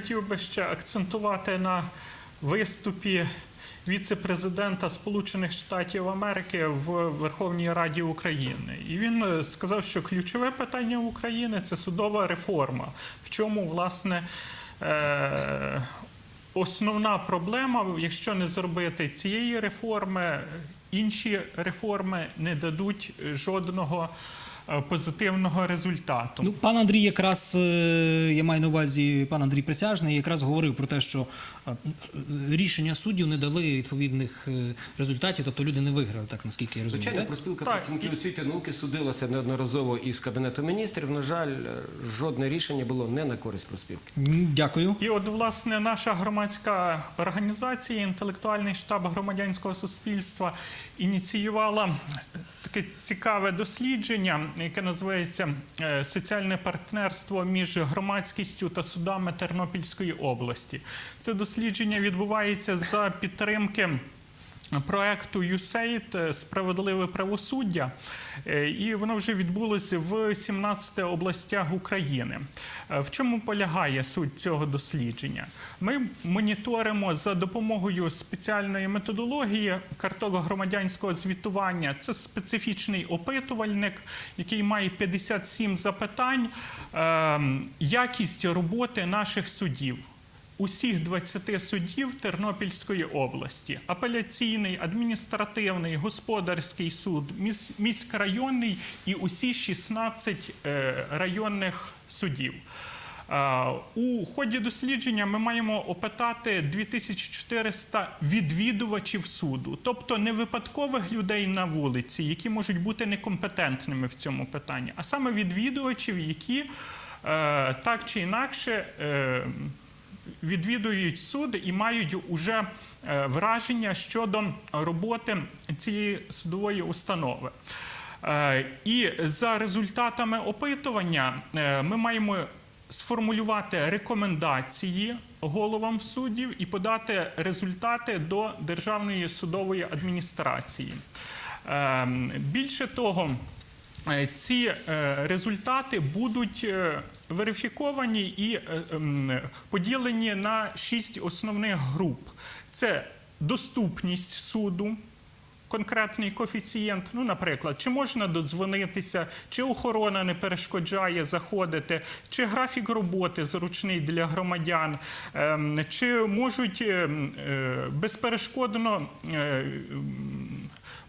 хотів би ще акцентувати на виступі віце-президента Сполучених Штатів Америки в Верховній Раді України. І він е, сказав, що ключове питання України це судова реформа. В чому власне е, основна проблема, якщо не зробити цієї реформи, інші реформи не дадуть жодного позитивного результату. Ну, пан Андрій, якраз е, я маю на увазі, пан Андрій Присяжний, якраз говорив про те, що е, рішення суддів не дали відповідних е, результатів, тобто люди не виграли, так наскільки я розумію. Звичайно, проспілка працівників освіти науки судилася неодноразово із кабінетом міністрів. На жаль, е, жодне рішення було не на користь проспілки. Дякую. І от, власне, наша громадська організація, інтелектуальний штаб громадянського суспільства, ініціювала таке цікаве дослідження, яке називається е, Соціальне партнерство між громадськістю та судами Тернопільської області. Це дослідження відбувається за підтримки. Проекту USAID е, Справедливе правосуддя, Е, і воно вже відбулося в 17 областях України. Е, В чому полягає суть цього дослідження? Ми моніторимо за допомогою спеціальної методології карток громадянського звітування. Це специфічний опитувальник, який має 57 запитань, е, якість роботи наших судів усіх 20 судів Тернопільської області: апеляційний, адміністративний, господарський суд, міс- міськрайонний і усі 16 е, районних судів. Е, У ході дослідження ми маємо опитати 2400 відвідувачів суду, тобто не випадкових людей на вулиці, які можуть бути некомпетентними в цьому питанні, а саме відвідувачів, які е, так чи інакше. Відвідують суд і мають уже е, враження щодо роботи цієї судової установи. Е, І за результатами опитування е, ми маємо сформулювати рекомендації головам суддів і подати результати до Державної судової адміністрації. Більше того, ці результати будуть верифіковані і е, ем, поділені на шість основних груп: це доступність суду. Конкретний коефіцієнт, ну, наприклад, чи можна додзвонитися, чи охорона не перешкоджає заходити, чи графік роботи зручний для громадян, ем, чи можуть ем, е, безперешкодно е,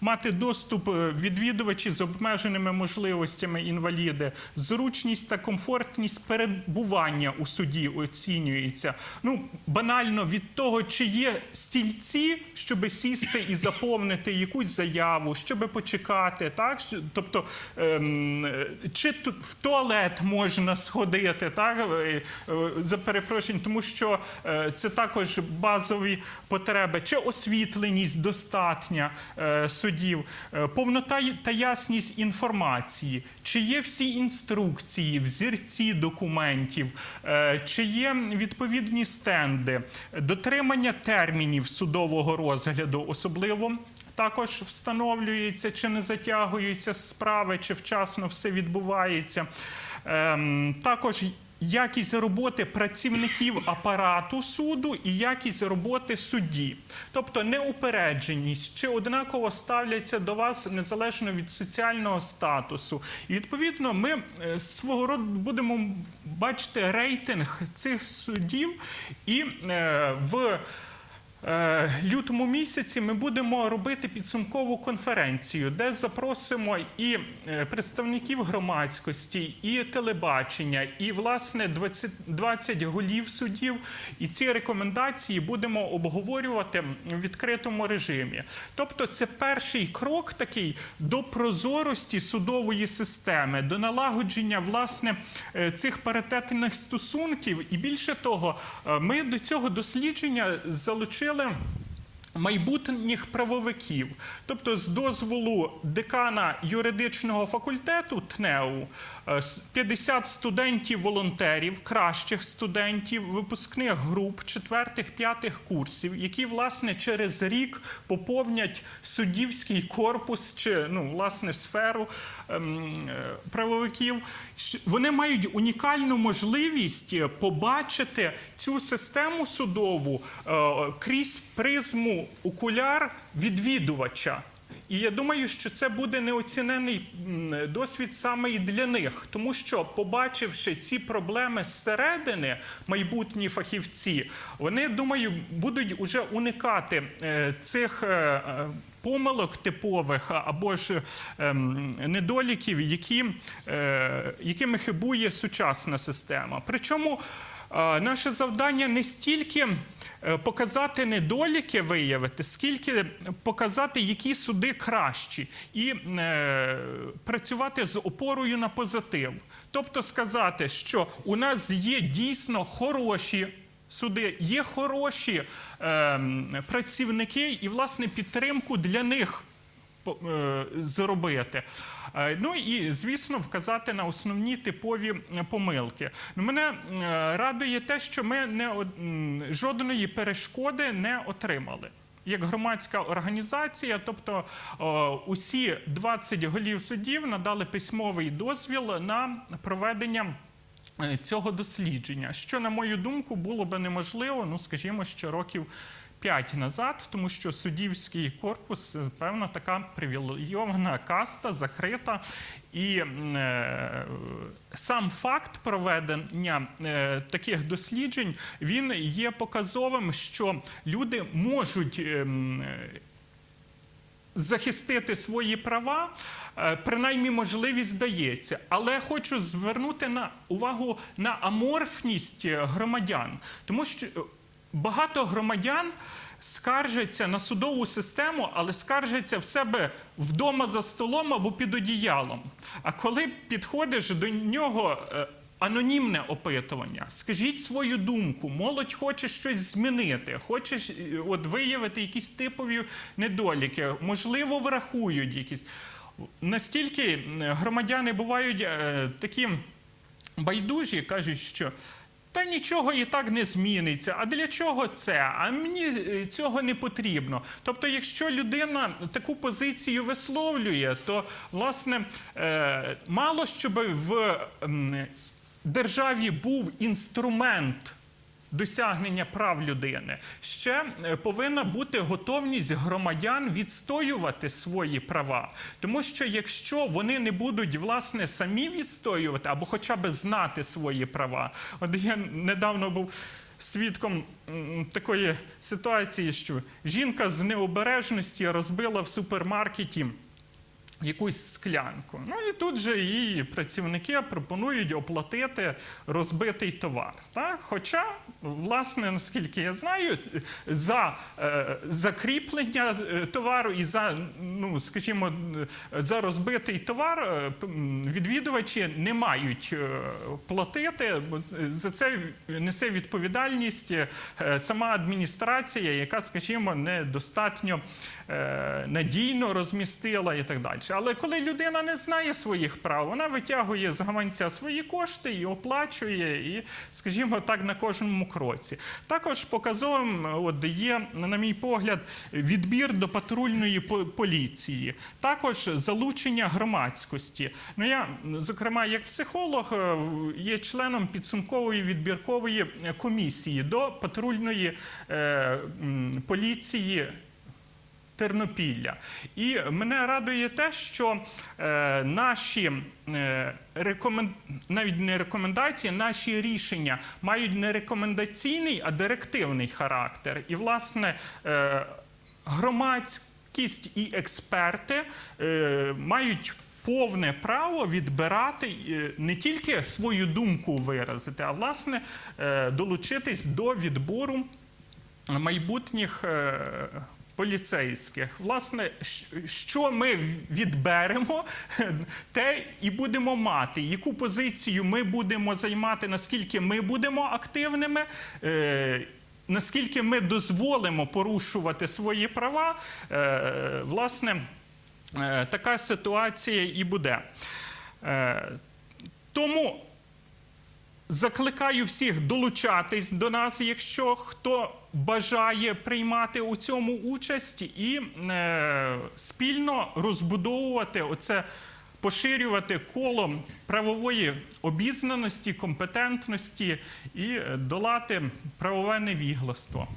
мати доступ е, відвідувачі з обмеженими можливостями інваліди, зручність та комфортність перебування у суді оцінюється. Ну, банально від того, чи є стільці, щоб сісти і заповнити якусь заяву, щоб почекати, так? Тобто, ем, чи в туалет можна сходити, так? Е, е, за перепрошень, тому що це також базові потреби, чи освітленість достатня е, судів, е, повнота та ясність інформації, чи є всі інструкції, взірці документів, е, чи є відповідні стенди, дотримання термінів судового розгляду, особливо. Також встановлюється, чи не затягуються справи, чи вчасно все відбувається. Ем, також якість роботи працівників апарату суду і якість роботи судді. Тобто неупередженість, чи однаково ставляться до вас незалежно від соціального статусу. І відповідно ми е, свого роду будемо бачити рейтинг цих суддів і е, в. Е, лютому місяці ми будемо робити підсумкову конференцію, де запросимо і е, представників громадськості, і телебачення, і власне 20, 20 голів судів. І ці рекомендації будемо обговорювати в відкритому режимі. Тобто, це перший крок такий до прозорості судової системи, до налагодження власне е, цих паритетних стосунків. І більше того, ми до цього дослідження залучили Dylan. Майбутніх правовиків. Тобто, з дозволу декана юридичного факультету ТНЕУ, е, 50 студентів-волонтерів, кращих студентів, випускних груп 4-5 курсів, які, власне, через рік поповнять суддівський корпус чи, ну, власне, сферу ем, е, правовиків. Вони мають унікальну можливість е, побачити цю систему судову е, крізь призму окуляр відвідувача. І я думаю, що це буде неоцінений досвід саме і для них, тому що, побачивши ці проблеми зсередини, майбутні фахівці, вони думаю, будуть уже уникати е, цих. е, е, Помилок типових або ж ем, недоліків, які, якими хибує сучасна система. Причому наше завдання не стільки е, показати недоліки виявити, скільки показати, які суди кращі, і е, працювати з опорою на позитив. Тобто сказати, що у нас є дійсно хороші. Суди є хороші ем, працівники, і власне підтримку для них е, зробити. Е, Ну і звісно, вказати на основні типові е, помилки. Мене е, радує те, що ми не жодної перешкоди не отримали. Як громадська організація, тобто усі 20 голів судів надали письмовий дозвіл на проведення е, цього дослідження, що, на мою думку, було би неможливо, ну скажімо, ще років. П'ять назад, тому що суддівський корпус, е, певна така привілейована каста, закрита. І е, сам факт проведення е, таких досліджень він є показовим, що люди можуть. е, захистити свої права, е, принаймні можливість дається. Але хочу звернути на увагу на аморфність е, громадян, тому що багато громадян. Скаржаться на судову систему, але скаржаться в себе вдома за столом або під одіялом. А коли підходиш до нього е, анонімне опитування, скажіть свою думку, молодь хоче щось змінити, хоче е, от, виявити якісь типові недоліки, можливо, врахують якісь. Настільки громадяни бувають е, такі байдужі, кажуть, що. Та нічого і так не зміниться. А для чого це? А мені е, цього не потрібно. Тобто, якщо людина таку позицію висловлює, то власне е, мало щоб в державі був інструмент досягнення прав людини, ще е, повинна бути готовність громадян відстоювати свої права. Тому що якщо вони не будуть власне самі відстоювати або хоча б знати свої права, от я недавно був. Свідком такої ситуації, що жінка з необережності розбила в супермаркеті якусь склянку. Ну і тут же її працівники пропонують оплатити розбитий товар. Так? Хоча, власне, наскільки я знаю, за е, закріплення е, товару і за, ну, скажімо, за розбитий товар е, відвідувачі не мають е, платити, бо за це несе відповідальність сама адміністрація, яка, скажімо, недостатньо е, надійно розмістила і так далі. Але коли людина не знає своїх прав, вона витягує з гаманця свої кошти і оплачує, і, скажімо так, на кожному кроці. Також показовим от, є, на мій погляд, відбір до патрульної поліції, також залучення громадськості. Ну, я, зокрема, як психолог, е, є членом підсумкової відбіркової е, комісії до патрульної е, поліції. Тернопілля. І мене радує те, що е, наші е, рекомен... навіть не рекомендації, наші рішення мають не рекомендаційний, а директивний характер. І, власне, е, громадськість і експерти е, мають. Повне право відбирати е, не тільки свою думку виразити, а власне е, долучитись до відбору майбутніх е, поліцейських. Власне, що ми відберемо, те і будемо мати. Яку позицію ми будемо займати, наскільки ми будемо активними. е, наскільки ми дозволимо порушувати свої права, е, власне, е, така ситуація і буде. Тому закликаю всіх долучатись до нас, якщо хто бажає приймати у цьому участь, і е, спільно розбудовувати оце. Поширювати коло правової обізнаності, компетентності і е, долати правове невігластво.